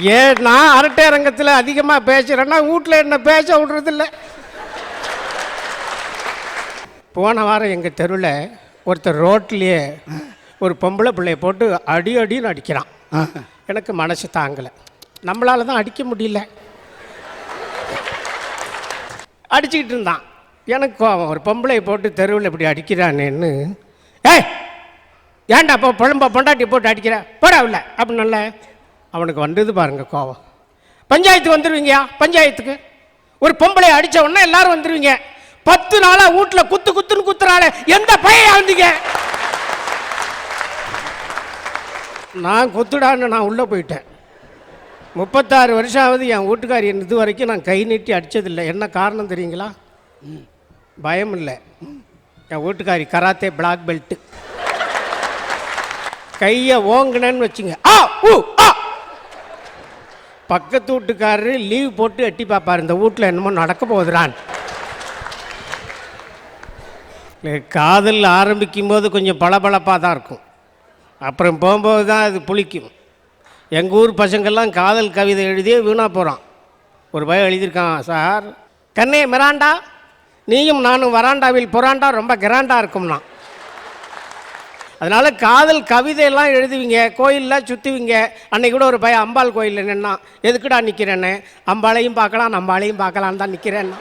ஏன் நான் அரட்டை அரங்கத்தில் அதிகமாக பேசுகிறேன்னா வீட்டில் என்ன பேச விடுறதில்ல. போன வாரம் எங்கள் தெருவில் ஒருத்தர் ரோட்லேயே ஒரு பொம்பளை பிள்ளைய போட்டு அடி அடின்னு அடிக்கிறான். எனக்கு மனசு தாங்கலை. நம்மளால தான் அடிக்க முடியல. அடிச்சுக்கிட்டு இருந்தான். எனக்கு கோவம் ஒரு பொம்பளை போட்டு தெருவில் இப்படி அடிக்கிறானேன்னு ஏய் ஏன்டா அப்போ புழம்ப பொண்டாட்டி போட்டு அடிக்கிற? போடா இல்லை அப்படின்னல அவனுக்கு வந்தது பாருங்க கோவம். பஞ்சாயத்து வந்துடுவீங்கயா பஞ்சாயத்துக்கு? ஒரு பொம்பளை அடித்த உடனே எல்லாரும் வந்துடுவீங்க பத்து நாளாக வீட்டில் குத்து குத்துன்னு குத்துறாள். எந்த பையன் வந்தீங்க நான் குத்துடான்னு நான் உள்ளே போயிட்டேன். முப்பத்தாறு வருஷம் ஆகுது என் வீட்டுக்காரி என் இது வரைக்கும் நான் கை நீட்டி அடித்ததில்லை என்ன காரணம் தெரியுங்களா? பயம் இல்லை. என் வீட்டுக்காரி கராத்தே பிளாக் பெல்ட்டு கையை ஓங்குனேன்னு வச்சுங்க. ஆ ஊ ஆ. பக்கத்து வீட்டுக்காரரு லீவ் போட்டு எட்டி பார்ப்பார். இந்த வீட்டில் என்னமோ நடக்க போகுதுறான். காதல் ஆரம்பிக்கும் போது கொஞ்சம் பளபளப்பாக தான் இருக்கும். அப்புறம் போகும்போது தான் அது புளிக்கும். எங்கள் ஊர் பசங்கள்லாம் காதல் கவிதை எழுதியே வீணாக போகிறான் ஒரு பயம் எழுதியிருக்கான் சார் கண்ணே மிராண்டா? நீயும் நானும் வராண்டாவில் புறாண்டா ரொம்ப கிராண்டாக இருக்கும்னா அதனால் காதல் கவிதையெல்லாம் எழுதுவீங்க கோயிலில் சுற்றுவீங்க அன்றைக்கி கூட ஒரு பையன் அம்பாள் கோயிலில் நின்னா எதுக்குடா நிற்கிறேன்னு அம்பாளையும் பார்க்கலாம் நம்மளையும் பார்க்கலான்னு தான் நிற்கிறேன்னா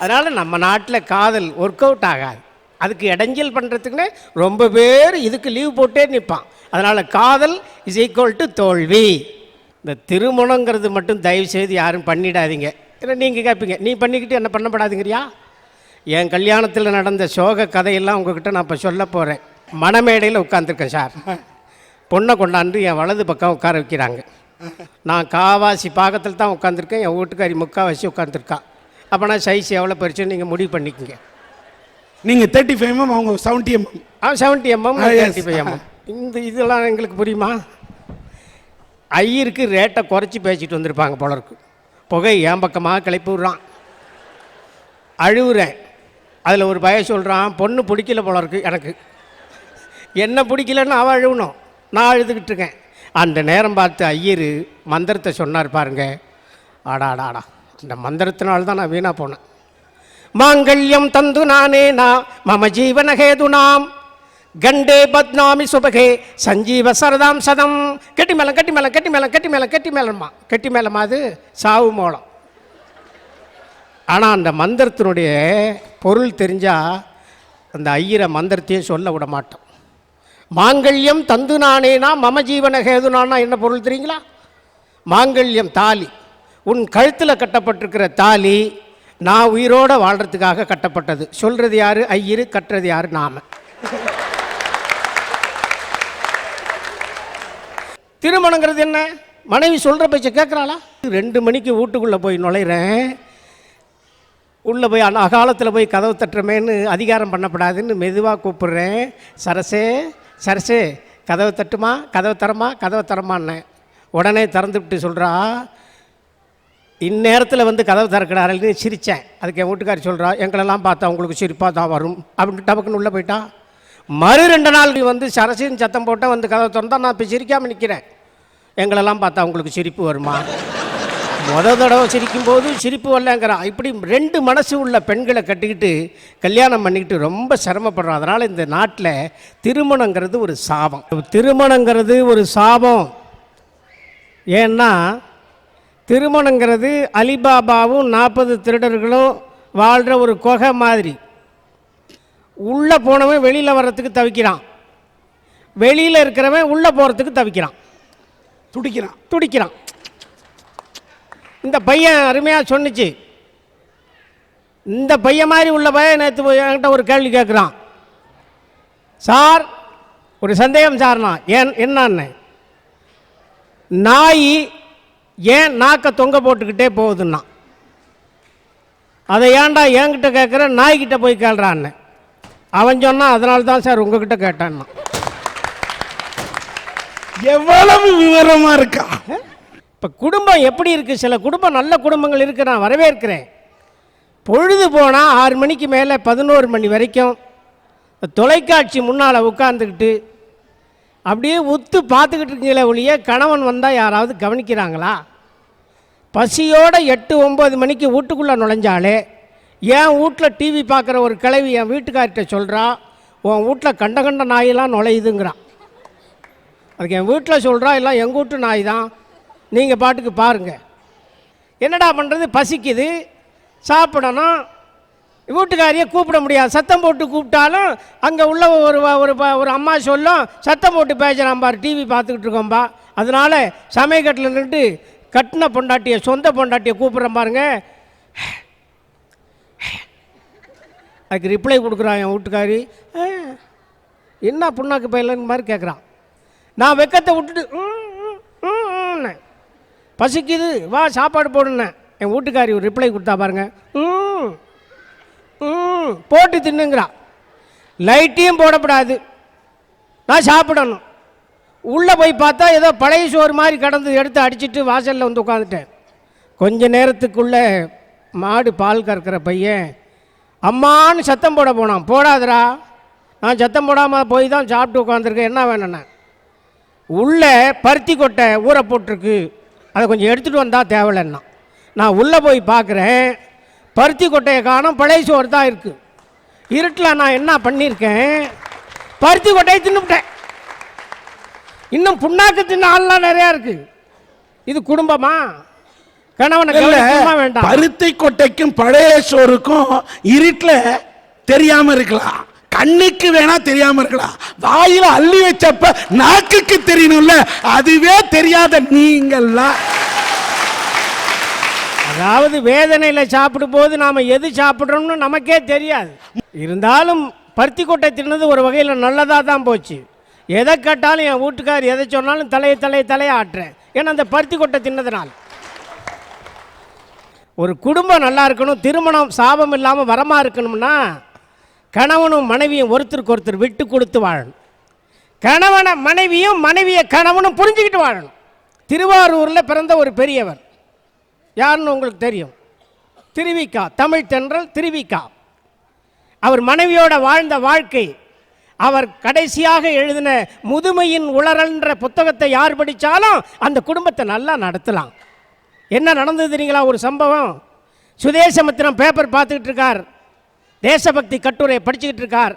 அதனால் நம்ம நாட்டில் காதல் ஒர்க் அவுட் ஆகாது. அதுக்கு இடைஞ்சல் பண்ணுறதுக்குன்னு ரொம்ப பேர் இதுக்கு லீவ் போட்டே நிற்பான் அதனால் காதல் இஸ் ஈக்குவல் டு தோல்வி. இந்த திருமணங்கிறது மட்டும் தயவு செய்து யாரும் பண்ணிடாதீங்க. இல்லை நீங்கள் கேட்பீங்க நீ பண்ணிக்கிட்டு என்ன பண்ணப்படாதுங்கிறியா? என் கல்யாணத்தில் நடந்த சோக கதையெல்லாம் உங்ககிட்ட நான் இப்போ சொல்ல போகிறேன் மணமேடையில் உட்காந்துருக்கேன் சார். பொண்ணை கொண்டாந்து என் வலது பக்கம் உட்கார வைக்கிறாங்க. நான் காவாசி பாகத்தில் தான் உட்காந்துருக்கேன் என் வீட்டுக்காரி முக்காவாசி உட்காந்துருக்கா அப்போனா சைஸ் எவ்வளோ பெருசுன்னு நீங்கள் முடிவு பண்ணிக்கோங்க. நீங்க தேர்ட்டி ஃபைவ் எம்எம் அவங்க செவன்ட்டி எம்எம் அவன் seventy mm. Thirty five mm இந்த இதெல்லாம் எங்களுக்கு புரியுமா? ஐயருக்கு ரேட்டை குறைச்சி பேசிட்டு வந்திருப்பாங்க போல இருக்கு. புகை என் பக்கமாக கிளப்பி விட்றான்? அழுவுறேன். அதில் ஒரு பய சொல்கிறான் பொண்ணு பிடிக்கல போல இருக்கு எனக்கு. என்ன பிடிக்கலன்னு அவள் அழுகணும் நான் அழுதுகிட்டு இருக்கேன். அந்த நேரம் பார்த்து ஐயர் மந்திரத்தை சொன்னார் பாருங்க. ஆடா ஆடா ஆடா. அந்த மந்திரத்தினால தான் நான் வீணாக போனேன். மாங்கல்யம் தந்து நானே நான் மம ஜீவனஹேதுனாம் கண்டே பத்னாமி சுபகே சஞ்சீவ சரதாம் சதம். கெட்டி மேலம் கெட்டி மேலம் கெட்டி மேலம் கெட்டி மேலம் கெட்டி மேலமா கெட்டி மேலம்மா அது சாவு மோளம் ஆனால் அந்த மந்திரத்தினுடைய பொருள் தெரிஞ்சால் அந்த ஐயரை மந்திரத்தையே சொல்ல விட மாட்டோம். மாங்கல்யம் தந்து நானேனா மம ஜீவன ஹேதுனானா என்ன பொருள் தெரியுங்களா? மாங்கல்யம் தாலி. உன் கழுத்தில் கட்டப்பட்டிருக்கிற தாலி நான் உயிரோட வாழ்கிறதுக்காக கட்டப்பட்டது. சொல்கிறது யாரு? ஐயரு கட்டுறது யாரு? நாம. திருமணங்கிறது என்ன? மனைவி சொல்கிற பேச்சை கேட்குறாளா ரெண்டு மணிக்கு வீட்டுக்குள்ளே போய் நுழையிறேன். உள்ளே போய் அகாலத்தில் போய் கதவு தட்டுறமேன்னு அதிகாரம் பண்ணப்படாதுன்னு மெதுவாக கூப்பிடுறேன். சரசே சரசு கதவை தட்டுமா கதவை தரமா கதவை தரமான்னேன் உடனே திறந்து விட்டு சொல்கிறா இந்நேரத்தில் வந்து கதவு திறக்கிறாருன்னு சிரித்தேன் அதுக்கு என் வீட்டுக்காரி சொல்கிறா எங்களெல்லாம் பார்த்தா உங்களுக்கு சிரிப்பாக தான் வரும். அப்படின்ட்டு டபக்குன்னு உள்ளே போயிட்டா. மறு ரெண்டு நாள் வந்து சரசின்னு சத்தம் போட்டால் வந்து கதவை திறந்தா நான் இப்போ சிரிக்காமல் நிற்கிறேன் எங்களெல்லாம் பார்த்தா உங்களுக்கு சிரிப்பு வருமா? முத தடவை சிரிக்கும்போது சிரிப்பு வரலங்கிறான் இப்படி ரெண்டு மனசு உள்ள பெண்களை கட்டிக்கிட்டு கல்யாணம் பண்ணிக்கிட்டு ரொம்ப சிரமப்படுறோம். அதனால் இந்த நாட்டில் திருமணங்கிறது ஒரு சாபம். திருமணங்கிறது ஒரு சாபம். ஏன்னா திருமணங்கிறது அலிபாபாவும் நாற்பது திருடர்களும் வாழ்கிற ஒரு குகை மாதிரி. உள்ளே போனவன் வெளியில் வர்றதுக்கு தவிக்கிறான். வெளியில் இருக்கிறவன் உள்ளே போகிறதுக்கு தவிக்கிறான். துடிக்கிறான். துடிக்கிறான். இந்த பையன் அருமையாக சொன்னுச்சு. இந்த பையன் மாதிரி உள்ள பையன் நேற்று என்கிட்ட ஒரு கேள்வி கேட்குறான் சார் ஒரு சந்தேகம் சார்னா ஏன் என்னன்னு? நாய் ஏன் நாக்கை தொங்க போட்டுக்கிட்டே போகுதுன்னா. அதை ஏன்டா என்கிட்ட கேட்குற நாய்கிட்ட போய் கேள்றான்னு. அவன் சொன்னான் அதனால தான் சார் உங்ககிட்ட கேட்டான்னா. எவ்வளவு விவரமா இருக்கா? இப்போ குடும்பம் எப்படி இருக்குது சில குடும்பம் நல்ல குடும்பங்கள் இருக்குது நான் வரவேற்கிறேன். பொழுது போனால் ஆறு மணிக்கு மேலே பதினோரு மணி வரைக்கும் தொலைக்காட்சி முன்னால் உட்காந்துக்கிட்டு அப்படியே உத்து பார்த்துக்கிட்டு இருக்கீங்களே ஒழிய கணவன் வந்தால் யாராவது கவனிக்கிறாங்களா? பசியோடு எட்டு ஒம்பது மணிக்கு வீட்டுக்குள்ளே நுழைஞ்சாலே என் வீட்டில் டிவி பார்க்குற ஒரு கிழவி என் வீட்டுக்கார்கிட்ட சொல்கிறா உன் வீட்டில் கண்ட கண்ட நாயெல்லாம் நுழையுதுங்கிறான். அதுக்கு என் வீட்டில் சொல்கிறா இல்லை எங்கள் வீட்டு நாய் தான். நீங்கள் பாட்டுக்கு பாருங்கள் என்னடா பண்ணுறது பசிக்குது. சாப்பிடணும். வீட்டுக்காரியை கூப்பிட முடியாது. சத்தம் போட்டு கூப்பிட்டாலும் அங்கே உள்ள ஒரு ஒரு ப- ஒரு அம்மா சொல்லும் சத்தம் போட்டு பேசுகிறான் பாரு டிவி பார்த்துக்கிட்டு இருக்கோம்பா அதனால் சமயக்கட்டில் நின்றுட்டு கட்டின பொண்டாட்டியை சொந்த பொண்டாட்டியை கூப்பிட்றேன் பாருங்க. அதுக்கு ரிப்ளை கொடுக்குறான் என் வீட்டுக்காரி. என்ன புண்ணாக்கு பயிலன்னு மாதிரி கேட்குறான் நான் வெக்கத்தை விட்டுட்டு "ம், பசிக்குது. வா சாப்பாடு போடுனேன். என் வீட்டுக்காரி ஒரு ரிப்ளை கொடுத்தா பாருங்க. ம் ம் போட்டு தின்னுங்கிறா. லைட்டையும் போடப்படாது. நான் சாப்பிடணும். உள்ளே போய் பார்த்தா ஏதோ பழைய சோறு மாதிரி கடந்து எடுத்து அடிச்சிட்டு வாசலில் வந்து உட்காந்துட்டேன். கொஞ்ச நேரத்துக்குள்ளே மாடு பால் கறக்கிற பையன் அம்மான்னு சத்தம் போட போனான். போடாதரா நான் சத்தம் போடாமல் போய் தான் சாப்பிட்டு உட்காந்துருக்கேன். என்ன வேணுண்ணே உள்ளே பருத்தி கொட்டை ஊற போட்டிருக்கு. அதை கொஞ்சம் எடுத்துகிட்டு வந்தால் தேவையில்லைன்னா. நான் உள்ளே போய் பார்க்குறேன். பருத்தி கொட்டையை காணும் பழைய சோறு தான் இருக்குது இருட்டில் நான் என்ன பண்ணியிருக்கேன்? பருத்தி கொட்டையை தின்னுவிட்டேன். இன்னும் புண்ணாக்கு தின்ன ஆள்லாம் நிறையா இருக்கு. இது குடும்பமா? வேண்டாம்? பருத்தி கொட்டைக்கும் பழைய சோறுக்கும் இருட்டுல தெரியாம இருக்கலாம். கண்ணுக்கு வேணா தெரியாம இருக்கலாம் வாயில அள்ளி வச்சப்ப நாக்குக்கு தெரியணும்ல. அதுவே தெரியாத நீங்கள்லாம் அதாவது வேதனையில் சாப்பிடும்போது நாம் எது சாப்பிட்றோம்னு நமக்கே தெரியாது. இருந்தாலும் பருத்தி கொட்டை தின்னது ஒரு வகையில் நல்லதாக தான் போச்சு. எதை கேட்டாலும் என் வீட்டுக்கார் எதை சொன்னாலும் தலையை தலையை தலையை ஆட்டுறேன். ஏன்னா அந்த பருத்தி கொட்டை தின்னதுனால். ஒரு குடும்பம் நல்லா இருக்கணும் திருமணம் சாபம் இல்லாமல் வரமாக இருக்கணும்னா கணவனும் மனைவியும் ஒருத்தருக்கு ஒருத்தர் விட்டு கொடுத்து வாழணும். கணவனை மனைவியும் மனைவியை கணவனும் புரிஞ்சுக்கிட்டு வாழணும். திருவாரூரில் பிறந்த ஒரு பெரியவர். யாருன்னு உங்களுக்கு தெரியும்? திருவிக்கா தமிழ் தென்றல் திருவிக்கா. அவர் மனைவியோட வாழ்ந்த வாழ்க்கை அவர் கடைசியாக எழுதின முதுமையின் உளறல்ன்ற புத்தகத்தை யார் படித்தாலும் அந்த குடும்பத்தை நல்லா நடத்தலாம். என்ன நடந்தது தெரியுங்களா? ஒரு சம்பவம். சுதேசமித்திரம் பேப்பர் பார்த்துக்கிட்டு இருக்கார். தேசபக்தி கட்டுரையை படிச்சுக்கிட்டு இருக்கார்.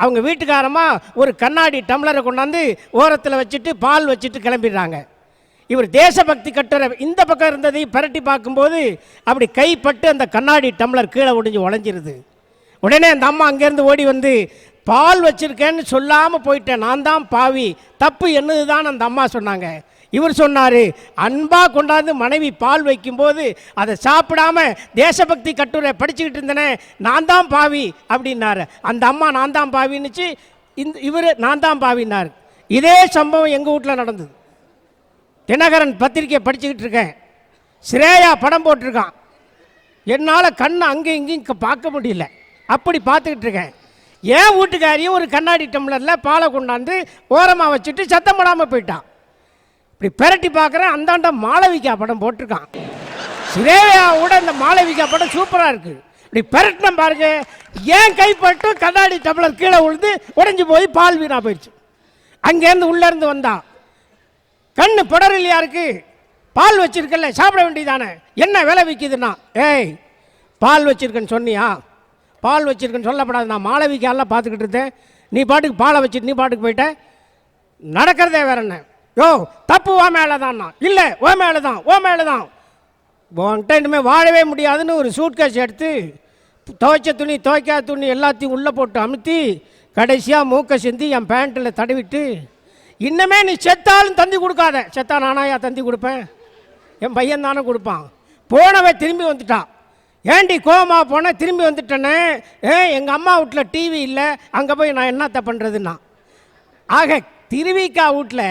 அவங்க வீட்டுக்காரமாக ஒரு கண்ணாடி டம்ளரை கொண்டாந்து ஓரத்தில் வச்சுட்டு பால் வச்சுட்டு கிளம்பிடுறாங்க. இவர் தேசபக்தி கட்டுரை இந்த பக்கம் இருந்ததை பரட்டி பார்க்கும்போது அப்படி கைப்பட்டு அந்த கண்ணாடி டம்ளர் கீழே ஒடிஞ்சு உடஞ்சிருது உடனே அந்த அம்மா அங்கேருந்து ஓடி வந்து பால் வச்சுருக்கேன்னு சொல்லாமல் போயிட்டேன் நான் தான் பாவி. தப்பு என்னது தான் அந்த அம்மா சொன்னாங்க. இவர் சொன்னார் அன்பாக கொண்டாந்து மனைவி பால் வைக்கும்போது அதை சாப்பிடாம தேசபக்தி கட்டுரை படிச்சுக்கிட்டு இருந்தேனே நான் தான் பாவி அப்படின்னாரு. அந்த அம்மா நான் தான் பாவின்னுச்சு இந்த இவர் நான் தான் பாவினார் இதே சம்பவம் எங்கள் வீட்டில் நடந்தது. தினகரன் பத்திரிக்கையை படிச்சுக்கிட்டு இருக்கேன். ஸ்ரேயா படம் போட்டிருக்கான். என்னால் கண்ணை அங்கே இங்கேயும் பார்க்க முடியல. அப்படி பார்த்துக்கிட்டு இருக்கேன். என் வீட்டுக்காரியும் ஒரு கண்ணாடி டம்ளரில் பாலை கொண்டாந்து ஓரமாக வச்சுட்டு சத்தம் போடாமல் போயிட்டான். இப்படி பெரட்டி பார்க்குறேன் அந்தாண்ட மாளவிகா படம் போட்டிருக்கான். ஸ்ரேயாவோட இந்த மாளவிகா படம் சூப்பராக இருக்குது இப்படி பெரட்டின பாருங்க ஏன் கைப்பட்டு கண்ணாடி டம்ளர் கீழே விழுந்து உடஞ்சி போய் பால் வீணாக போயிடுச்சு. அங்கேருந்து உள்ளேருந்து வந்தான் கண்ணு புடரில்லையா இருக்குது பால் வச்சுருக்கல சாப்பிட வேண்டியதானே? என்ன விலை விற்கிதுன்னா ஏய் பால் வச்சுருக்கேன்னு சொன்னியா? பால் வச்சிருக்கேன்னு சொல்லப்படாது. நான் மாளவிக்காலாம் பார்த்துக்கிட்டு இருந்தேன். நீ பாட்டுக்கு பாலை வச்சுட்டு நீ பாட்டுக்கு போயிட்ட. நடக்கிறதே வேற என்ன? யோ தப்பு ஓ மேலே தான் இல்லை ஓ மேலே தான் ஓ மேலே தான் உன்கிட்ட இனிமேல் வாழவே முடியாதுன்னு ஒரு சூட்கேஸ் எடுத்து துவைச்ச துணி துவைக்காத துணி எல்லாத்தையும் உள்ளே போட்டு அமுத்தி கடைசியாக மூக்கை சிந்தி என் பேண்ட்டில் தடவிட்டு இன்னமே நீ செத்தாலும் தந்தி கொடுக்காத. செத்தா நானாயா தந்தி கொடுப்பேன்? என் பையன் தானே கொடுப்பான். போனவன் திரும்பி வந்துட்டான். ஏண்டி கோமா போனால் திரும்பி வந்துட்டேனே? ஏ எங்கள் அம்மா வீட்டில் டிவி இல்லை அங்கே போய் நான் என்னத்த பண்ணுறதுன்னா ஆக திருவிக்கா வீட்டில்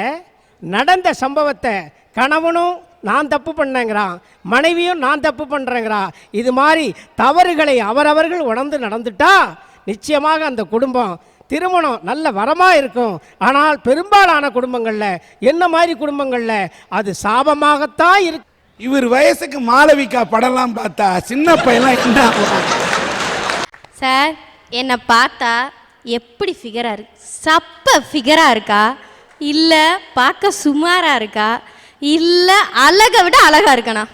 நடந்த சம்பவத்தை கணவனும் நான் தப்பு பண்ணேங்கிறான் மனைவியும் நான் தப்பு பண்ணுறேங்கிறா இது மாதிரி தவறுகளை அவரவர்கள் உணர்ந்து நடந்துட்டா நிச்சயமாக அந்த குடும்பம் திருமணம் நல்ல வரமாக இருக்கும். ஆனால் பெரும்பாலான குடும்பங்களில் என்ன மாதிரி குடும்பங்களில் அது சாபமாகத்தான் இருக்கு. இவர் வயசுக்கு மாளவிகா படம்லாம் பார்த்தா சின்ன பையன்லாம் என்ன? சார் என்னை பார்த்தா எப்படி ஃபிகராக இருக்கு? சப்ப ஃபிகராக இருக்கா? இல்ல பார்க்க சுமாரா இருக்கா? இல்ல அழகை விட அழகா இருக்கனா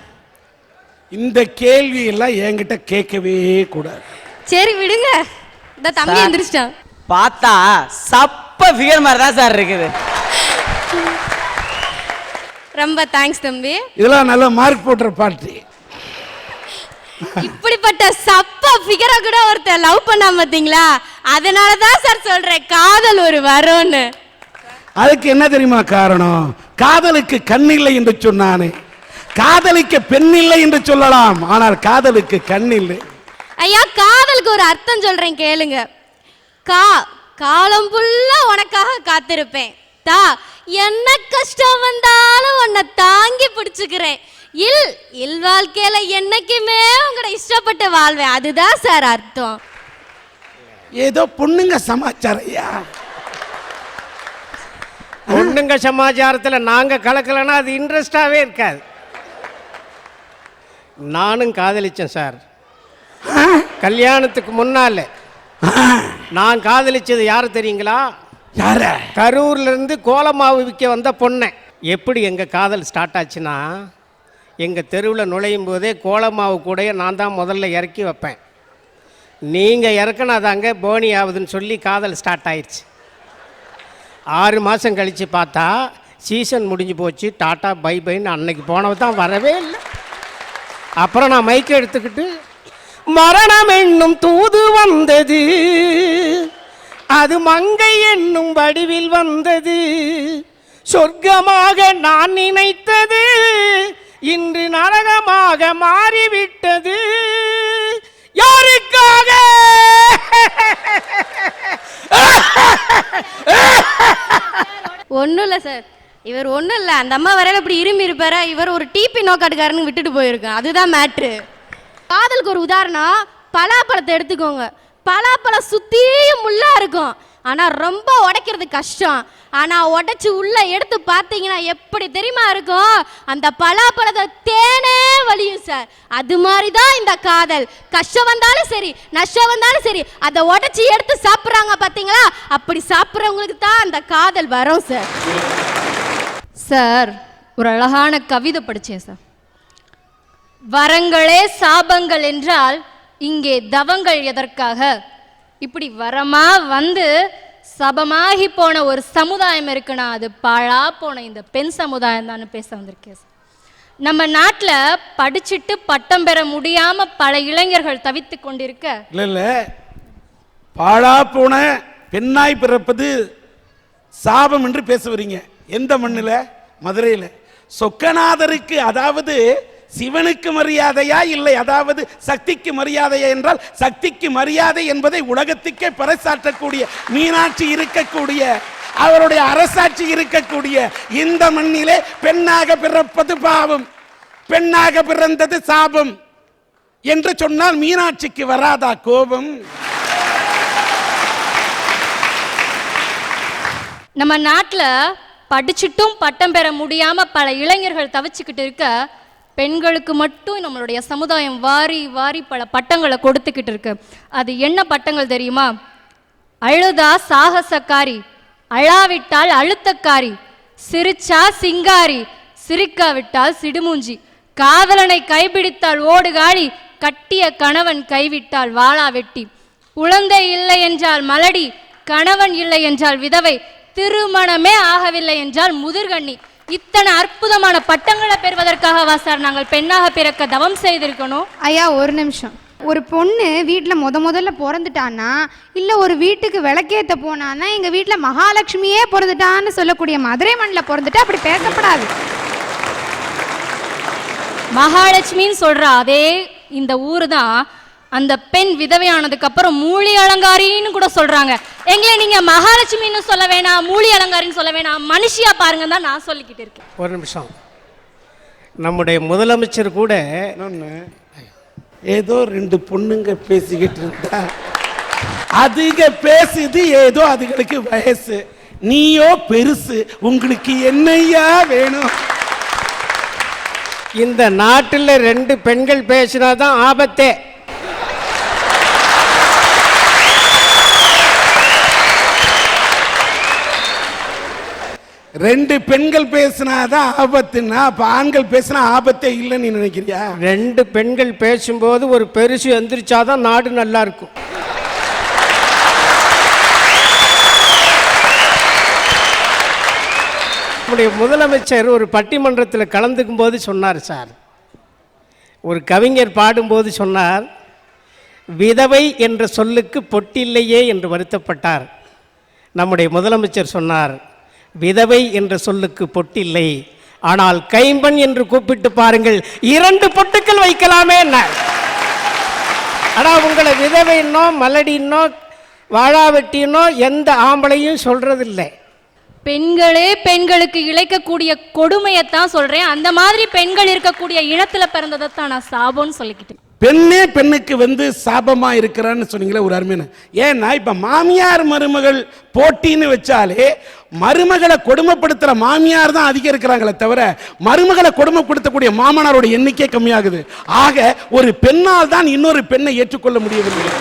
இந்த கேள்வி எல்லாம் என்கிட்ட கேட்கவே கூடாது. சரி விடுங்க. இந்த தம்பி. எந்திரிச்சிட்டான். பார்த்தா சப்ப ஃபிகர் மாதிரி தான் சார் இருக்குது. ரொம்ப தேங்க்ஸ் தம்பி. இதெல்லாம் நல்ல மார்க் போட்டுற பாட்டு இப்படிப்பட்ட சப்ப ஃபிகரை கூட ஒருத்தர் லவ் பண்ணா பாத்தீங்களா அதனால தான் சார் சொல்றேன் காதல் ஒரு வரும்னு. அதுக்கு என்ன தெரியுமா காரணம்? காதலுக்கு கண் இல்லை என்று சொன்னானே. காதலிக்க பெண் இல்லை என்று சொல்லலாம் ஆனால் காதலுக்கு கண் இல்லை. ஐயா காதலுக்கு ஒரு அர்த்தம் சொல்றேன் கேளுங்க. கா காலம் ஃபுல்லா உனக்காக காத்திருப்பேன். தா என்ன கஷ்டம் வந்தாலும் உன்னை தாங்கி பிடிச்சுக்கிறேன். இல் இல் வாழ்க்கையில என்னைக்குமே உங்களை இஷ்டப்பட்டு வாழ்வேன். அதுதான் சார் அர்த்தம். ஏதோ பொண்ணுங்க சமாச்சாரம் ஐயா. பொண்ணுங்க சமாச்சாரத்தில் நாங்கள் கலக்கலைன்னா அது இன்ட்ரெஸ்டாகவே இருக்காது. நானும் காதலிச்சேன் சார் கல்யாணத்துக்கு முன்னால. நான் காதலிச்சது யார் தெரியுங்களா? யார? கரூர்ல இருந்து கோலமாவு விற்க வந்த பொண்ணை. எப்படி எங்கள் காதல் ஸ்டார்ட் ஆச்சுன்னா எங்கள் தெருவில் நுழையும் போதே கோலமாவு கூடயே நான் தான் முதல்ல இறக்கி வைப்பேன். நீங்கள் இறக்குனாதாங்க போனி ஆகுதுன்னு சொல்லி காதல் ஸ்டார்ட் ஆயிடுச்சு ஆறு மாதம் கழித்து பார்த்தா சீசன் முடிஞ்சு போச்சு. டாட்டா பை பைன்னு அன்னைக்கு போனவ தான் வரவே இல்லை. அப்புறம் நான் மைக்கை எடுத்துக்கிட்டு மரணம் என்னும் தூது வந்தது. அது மங்கை என்னும் வடிவில் வந்தது. சொர்க்கமாக நான் நினைத்தது இன்று நரகமாக மாறிவிட்டது. யாருக்காக? ஒன்றும் இல்லை சார். இவர் ஒன்றும் இல்லை. அந்த அம்மா வரையில இப்படி இரும்பி இருப்பாரா? இவர் ஒரு டிபி நோக்காட்டுக்காரன்னு விட்டுட்டு போயிருக்கேன். அதுதான் மேட்ரு. காதலுக்கு ஒரு உதாரணம். பலாப்பழத்தை எடுத்துக்கோங்க. பலாப்பழம் சுத்தியும் முள்ளாக இருக்கும். ஆனால் ரொம்ப உடைக்கிறது கஷ்டம். ஆனால் உடைச்சு உள்ள எடுத்து பார்த்தீங்கன்னா எப்படி தெரியுமா இருக்கும்? அந்த பலாப்பழத்தை தேனே வலியும் சார். அது மாதிரி தான் இந்த காதல். கஷ்டம் வந்தாலும் சரி நஷ்டம் வந்தாலும் சரி அதை உடைச்சி எடுத்து சாப்பிட்றாங்க பார்த்தீங்களா? அப்படி சாப்பிட்றவங்களுக்கு தான் அந்த காதல் வரும் சார். சார் ஒரு அழகான கவிதை படித்தேன் சார். வரங்களே சாபங்கள் என்றால் இங்கே தவங்கள் எதற்காக? இப்படி வரமா வந்து சபமாகி போன ஒரு சமுதாயம் இருக்குன்னா அது பாழா போன இந்த பெண் சமுதாயம் தான் பேச வந்திருக்கேன் சார் நம்ம நாட்டில் படிச்சுட்டு பட்டம் பெற முடியாம பல இளைஞர்கள் தவித்து கொண்டிருக்க. இல்ல இல்ல. பாழா போன பெண்ணாய் பிறப்பது சாபம் என்று பேச வரீங்க எந்த மண்ணில்? மதுரையில். சொக்கநாதருக்கு அதாவது சிவனுக்கு மரியாதையா இல்லை? அதாவது சக்திக்கு மரியாதையா என்றால் சக்திக்கு மரியாதை என்பதை உலகத்துக்கே பறைசாற்றக்கூடிய மீனாட்சி இருக்கக்கூடிய அவருடைய அரசாட்சி இருக்கக்கூடிய இந்த மண்ணிலே பெண்ணாக பிறப்பது பாவம் பெண்ணாக பிறந்தது சாபம் என்று சொன்னால் மீனாட்சிக்கு வராதா கோபம்? நம்ம நாட்டில் படிச்சுட்டும் பட்டம் பெற முடியாம பல இளைஞர்கள் தவிச்சுக்கிட்டு இருக்க பெண்களுக்கு மட்டும் நம்மளுடைய சமுதாயம் வாரி வாரி பல பட்டங்களை கொடுத்துக்கிட்டு இருக்கு. அது என்ன பட்டங்கள் தெரியுமா? அழுதா சாகசக்காரி அழாவிட்டால் அழுத்தக்காரி சிரிச்சா சிங்காரி சிரிக்காவிட்டால் சிடுமூஞ்சி காதலனை கைபிடித்தால் ஓடுகாழி கட்டிய கணவன் கைவிட்டால் வாளா வெட்டி குழந்தை இல்லை என்றால் மலடி கணவன் இல்லை என்றால் விதவை திருமணமே ஆகவில்லை என்றால் முதிர்கண்ணி இத்தனை அற்புதமான பட்டங்களை பெறுவதற்காகவா சார் நாங்கள் பெண்ணாக பிறக்க தவம் செய்திருக்கணும். ஐயா ஒரு நிமிஷம். ஒரு பொண்ணு வீட்டில் முத முதல்ல பிறந்துட்டான்னா இல்லை ஒரு வீட்டுக்கு விளக்கேற்ற போனான்னா எங்கள் வீட்டில் மகாலட்சுமியே பிறந்துட்டான்னு சொல்லக்கூடிய மதுரை மண்ணில் பிறந்துட்டா அப்படி பேசப்படாது. மகாலட்சுமின்னு சொல்ற அதே இந்த ஊர் தான் அந்த பெண் விதவையானதுக்கு அப்புறம் மூலி அலங்காரின்னு கூட சொல்றாங்க. எங்களை நீங்க மகாலட்சுமின்னு சொல்ல வேணாம் மூலி அலங்காரின்னு சொல்ல வேணாம். மனுஷியா பாருங்க தான் நான் சொல்லிக்கிட்டு இருக்கேன். ஒரு நிமிஷம். நம்முடைய முதலமைச்சர் கூட ஏதோ ரெண்டு பொண்ணுங்க பேசிக்கிட்டு இருந்தா அதுக பேசுது ஏதோ அதுகளுக்கு வயசு. நீயோ பெருசு உங்களுக்கு என்னையா வேணும்? இந்த நாட்டில் ரெண்டு பெண்கள் பேசினா தான் ஆபத்தே. ரெண்டு பெண்கள் பேசினாதான் ஆபத்துன்னா அப்ப ஆண்கள் பேசினா ஆபத்தே இல்லைன்னு நினைக்கிறியா? ரெண்டு பெண்கள் பேசும்போது ஒரு பெருசு எந்திரிச்சாதான் நாடு நல்லா இருக்கும். நம்முடைய முதலமைச்சர் ஒரு பட்டிமன்றத்தில் கலந்துக்கும் போது சொன்னார் சார். ஒரு கவிஞர் பாடும்போது சொன்னார் விதவை என்ற சொல்லுக்கு பொட்டில்லையே என்று வருத்தப்பட்டார். நம்முடைய முதலமைச்சர் சொன்னார் விதவை என்ற சொல்லுக்கு பொட்டில்லை. ஆனால் கைம்பன் என்று கூப்பிட்டு பாருங்கள் இரண்டு பொட்டுக்கள் வைக்கலாமே என்ன? ஆனால் உங்களை விதவைன்னோ மலடின்னோ வாழாவெட்டினோ எந்த ஆம்பளையும் சொல்றதில்லை. பெண்களே பெண்களுக்கு இழைக்கக்கூடிய கொடுமையைத்தான் சொல்றேன். அந்த மாதிரி பெண்கள் இருக்கக்கூடிய இனத்துல பிறந்ததைத்தான் நான் சாபம்னு சொல்லிக்கிட்டேன். பெண்ணே பெண்ணுக்கு வந்து சாபமா இருக்கிறான்னு சொன்னீங்களே ஒரு அருமையான. ஏன்னா இப்ப மாமியார் மருமகள் போட்டின்னு வச்சாலே மருமகளை கொடுமைப்படுத்துற மாமியார் தான் அதிகம் இருக்கிறாங்களே தவிர மருமகளை கொடுமைப்படுத்தக்கூடிய மாமனாரோட எண்ணிக்கை கம்மியாகுது. ஆக ஒரு பெண்ணால் தான் இன்னொரு பெண்ணை ஏற்றுக்கொள்ள முடியவில்லை.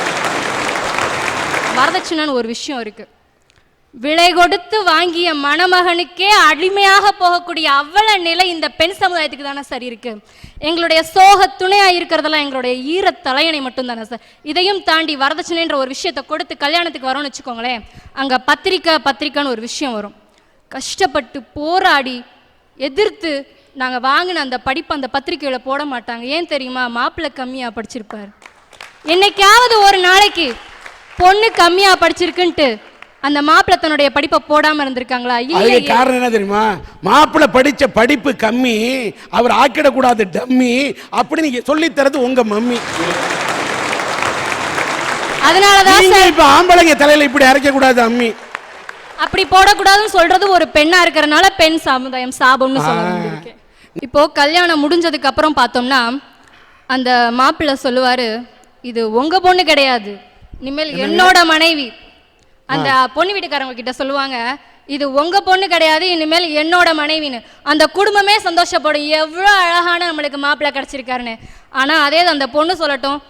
வரதட்சணைன்னு ஒரு விஷயம் இருக்கு. விலை கொடுத்து வாங்கிய மணமகனுக்கே அடிமையாக போகக்கூடிய அவ்வளவு நிலை இந்த பெண் சமுதாயத்துக்கு தானே சார் இருக்கு. எங்களுடைய சோக துணையா இருக்கிறதெல்லாம் எங்களுடைய ஈர தலையணை மட்டும் தானே சார். இதையும் தாண்டி வரதட்சணைன்ற ஒரு விஷயத்தை கொடுத்து கல்யாணத்துக்கு வரோம்னு வச்சுக்கோங்களேன் அங்க பத்திரிக்கை பத்திரிக்கைன்னு ஒரு விஷயம் வரும். கஷ்டப்பட்டு போராடி எதிர்த்து நாங்க வாங்கின அந்த படிப்பு அந்த பத்திரிக்கையில் போட மாட்டாங்க. ஏன் தெரியுமா? மாப்பிள்ளை கம்மியா படிச்சிருப்பார். என்னைக்காவது ஒரு நாளைக்கு பொண்ணு கம்மியா படிச்சிருக்குன்ட்டு அந்த மாப்பிள்ளை தன்னுடைய படிப்பை போடாம இருந்திருக்காங்களா? அதுக்கு இல்லையே. காரணம் என்ன தெரியுமா? மாப்பிள்ளை படிச்ச படிப்பு கம்மி அவர் ஆக்கிடக்கூடாது டம்மி அப்படின்னு சொல்லி தரது உங்க மம்மி. அதனாலதான் நீங்க சார் இப்ப ஆம்பளைங்க தலையில இப்படி அரைக்க கூடாது அம்மி. அப்படி போடக்கூடாதுன்னு சொல்றது ஒரு பெண்ணா இருக்கறனால பெண் சமுதாயம் சாபம்னு சொல்ல வந்திருக்கேன் இப்போ கல்யாணம் முடிஞ்சதுக்கு அப்புறம் பார்த்தோம்னா அந்த மாப்பிள்ளை சொல்லுவாரு இது உங்க பொண்ணு கிடையாது. இனிமேல் என்னோட மனைவி. அந்த பொண்ணு வீட்டுக்காரங்க கிட்ட சொல்லுவாங்க இது உங்க பொண்ணு கிடையாது இனிமேல் என்னோட மனைவின்னு. அந்த குடும்பமே சந்தோஷப்படும். எவ்வளோ அழகான நம்மளுக்கு மாப்பிள்ளை கிடைச்சிருக்காருன்னு. ஆனா அதே அந்த பொண்ணு சொல்லட்டும்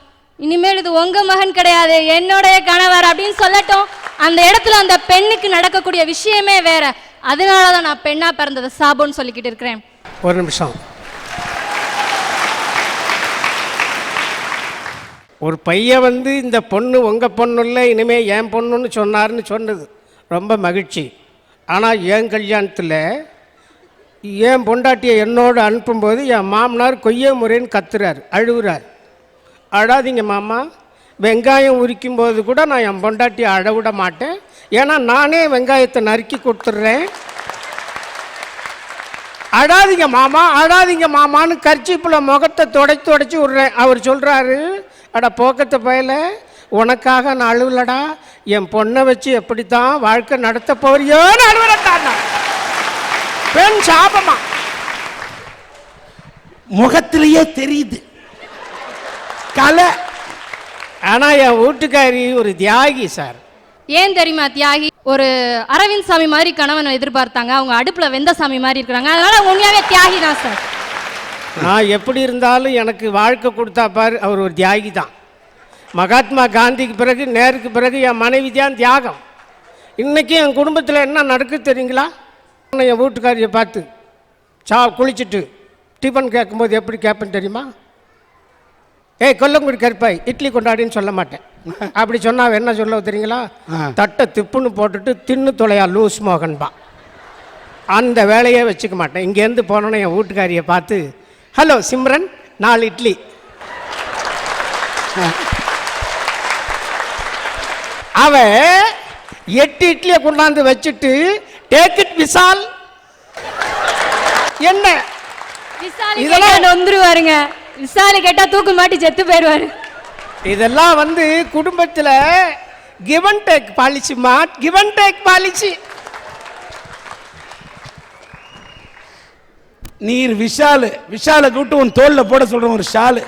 இனிமேல் இது உங்க மகன் கிடையாது என்னுடைய கணவர் அப்படின்னு சொல்லட்டும். அந்த இடத்துல அந்த பெண்ணுக்கு நடக்கக்கூடிய விஷயமே வேற. அதனால தான் நான் பெண்ணா பிறந்தது சாபம்னு சொல்லிக்கிட்டு இருக்கிறேன். ஒரு நிமிஷம். ஒரு பையன் வந்து இந்த பொண்ணு உங்கள் பொண்ணு இல்லை இனிமேல் என் பொண்ணுன்னு சொன்னார்னு சொன்னது. ரொம்ப மகிழ்ச்சி. ஆனால் என் கல்யாணத்தில் என் பொண்டாட்டியை என்னோடு அனுப்பும்போது என் மாமனார் கொய்ய முறைன்னு கத்துறார் அழுகுறார் அழாதீங்க மாமா. வெங்காயம் உரிக்கும் போது கூட நான் என் பொண்டாட்டியை அழவிட மாட்டேன். ஏன்னா நானே வெங்காயத்தை நறுக்கி கொடுத்துட்றேன். அழாதீங்க மாமா அழாதீங்க மாமான்னு கர்ச்சிப்பில் முகத்தை தொடச்சி தொடச்சி விட்றேன். அவர் சொல்கிறாரு அட போக்கத்தை பயல உனக்காக நான் அழுவலடா. என் பொண்ணை வச்சு எப்படித்தான் வாழ்க்கை நடத்த போறியோன்னு அழுவலட்டான் பெண் சாபமா? முகத்திலேயே தெரியுது. கலை. ஆனால் என் வீட்டுக்காரி ஒரு தியாகி சார். ஏன் தெரியுமா தியாகி? ஒரு அரவிந்த் சாமி மாதிரி கணவனை எதிர்பார்த்தாங்க. அவங்க அடுப்புல வெந்த சாமி மாதிரி இருக்கிறாங்க. அதனால உண்மையாவே தியாகி தான் சார். நான் எப்படி இருந்தாலும் எனக்கு வாழ்க்கை கொடுத்தா பாரு அவர் ஒரு தியாகி தான். மகாத்மா காந்திக்கு பிறகு நேருக்கு பிறகு என் மனைவி தான் தியாகம். இன்றைக்கி என் குடும்பத்தில் என்ன நடக்கு தெரியுங்களா? என் வீட்டுக்காரியை பார்த்து சா குளிச்சுட்டு டிஃபன் கேட்கும்போது எப்படி கேட்பேன்னு தெரியுமா? ஏய் கொல்லங்குடி கருப்பாய் இட்லி கொண்டாடின்னு சொல்ல மாட்டேன். அப்படி சொன்னா அவ என்ன சொல்ல தெரியுங்களா? தட்டை திப்புன்னு போட்டுட்டு தின்னு தொலையா லூஸ் மோகன்பா அந்த வேலையே வச்சுக்க மாட்டேன். இங்கேருந்து போனோன்னே என் வீட்டுக்காரியை பார்த்து ஹலோ சிம்ரன் நாலு இட்லி அவ எட்டு இட்லியை கொண்டாந்து வச்சுட்டு டேக் இட் விசால் என்ன? இதெல்லாம் கேட்டா நொந்துருவாருங்க விசாலி கேட்டா தூக்கு மாட்டி செத்து போயிடுவாரு. இதெல்லாம் வந்து குடும்பத்தில் கிவன் டேக் பாலிசிமா கிவன் டேக் பாலிசி நீர் விஷாலு விஷாலை கூட்டு உன் தோல்ல போட சொல்றேன் ஒரு ஷாலு.